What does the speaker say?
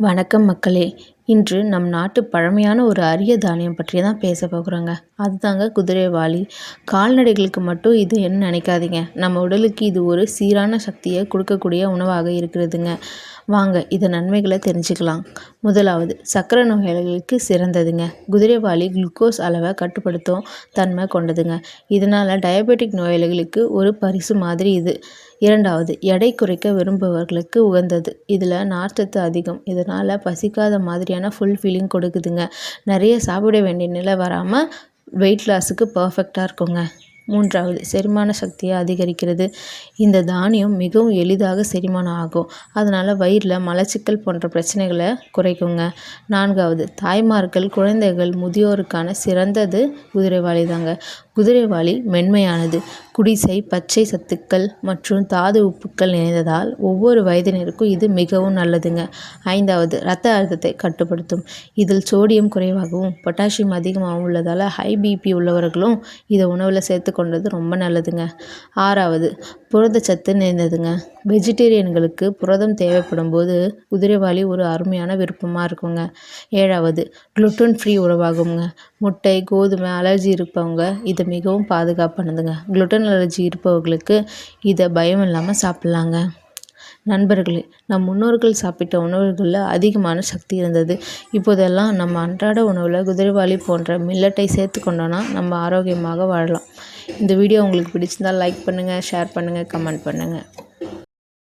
வணக்கம் மக்களே. இன்று நம் நாட்டு பழமையான ஒரு அரிய தானியம் பற்றி தான் பேச போகிறோங்க. அதுதாங்க குதிரைவாளி கால்நடைகளுக்கு மட்டும் இது என்ன நினைக்காதீங்க. நம்ம உடலுக்கு இது ஒரு சீரான சக்தியை கொடுக்கக்கூடிய உணவாக இருக்கிறதுங்க. வாங்க இதன் நன்மைகளை தெரிஞ்சுக்கலாம். முதலாவது சர்க்கரை நோயாளிகளுக்கு சிறந்ததுங்க. குதிரைவாளி குளுக்கோஸ் அளவை கட்டுப்படுத்தும் தன்மை கொண்டதுங்க. இதனால் டயபெட்டிக் நோயாளிகளுக்கு ஒரு பரிசு மாதிரி இது. இரண்டாவது எடை குறைக்க விரும்புபவர்களுக்கு உகந்தது. இதில் நார்ச்சத்து அதிகம். இதனால் பசிக்காத மாதிரியான ஃபுல் ஃபீலிங் கொடுக்குதுங்க. நிறைய சாப்பிட வேண்டிய நிலை வராமல் வெயிட் லாஸுக்கு பர்ஃபெக்டாக இருக்குங்க. மூன்றாவது செரிமான சக்தியை அதிகரிக்கிறது. இந்த தானியம் மிகவும் எளிதாக செரிமானம் ஆகும். அதனால் வயிறில் மலச்சிக்கல் போன்ற பிரச்சனைகளை குறைக்குங்க. நான்காவது தாய்மார்கள் குழந்தைகள் முதியோருக்கான சிறந்தது குதிரைவாளி தாங்க குதிரைவாளி மென்மையானது. குடிசை பச்சை சத்துக்கள் மற்றும் தாது உப்புக்கள் நிறைந்ததால் ஒவ்வொரு வயதினருக்கும் இது மிகவும் நல்லதுங்க. ஐந்தாவது இரத்த அழுத்தத்தை கட்டுப்படுத்தும். இதில் சோடியம் குறைவாகவும் பொட்டாசியம் அதிகமாகவும் உள்ளதால் ஹை பிபி உள்ளவர்களும் இதை உணவில் சேர்த்து கொண்டது ரொம்ப நல்லதுங்க. ஆறாவது புரதச்சத்து நிறைந்ததுங்க. வெஜிடேரியன்களுக்கு புரதம் தேவைப்படும் போது குதிரைவாலி ஒரு அருமையான விருப்பமாக இருக்குங்க. ஏழாவது குளுட்டன் ஃப்ரீ உணவாகுங்க. முட்டை கோதுமை அலர்ஜி இருப்பவங்க இதை மிகவும் பாதுகாப்பானதுங்க. குளுட்டன் அலர்ஜி இருப்பவர்களுக்கு இதை பயம் இல்லாமல் சாப்பிட்லாங்க. நண்பர்களே நம் முன்னோர்கள் சாப்பிட்ட உணவுகளில் அதிகமான சக்தி இருந்தது. இப்போதெல்லாம் நம்ம அன்றாட உணவில் குதிரைவாலி போன்ற மில்லட்டை சேர்த்து கொண்டோன்னா நம்ம ஆரோக்கியமாக வாழலாம். இந்த வீடியோ உங்களுக்கு பிடிச்சிருந்தால் லைக் பண்ணுங்கள் ஷேர் பண்ணுங்கள் கமெண்ட் பண்ணுங்கள்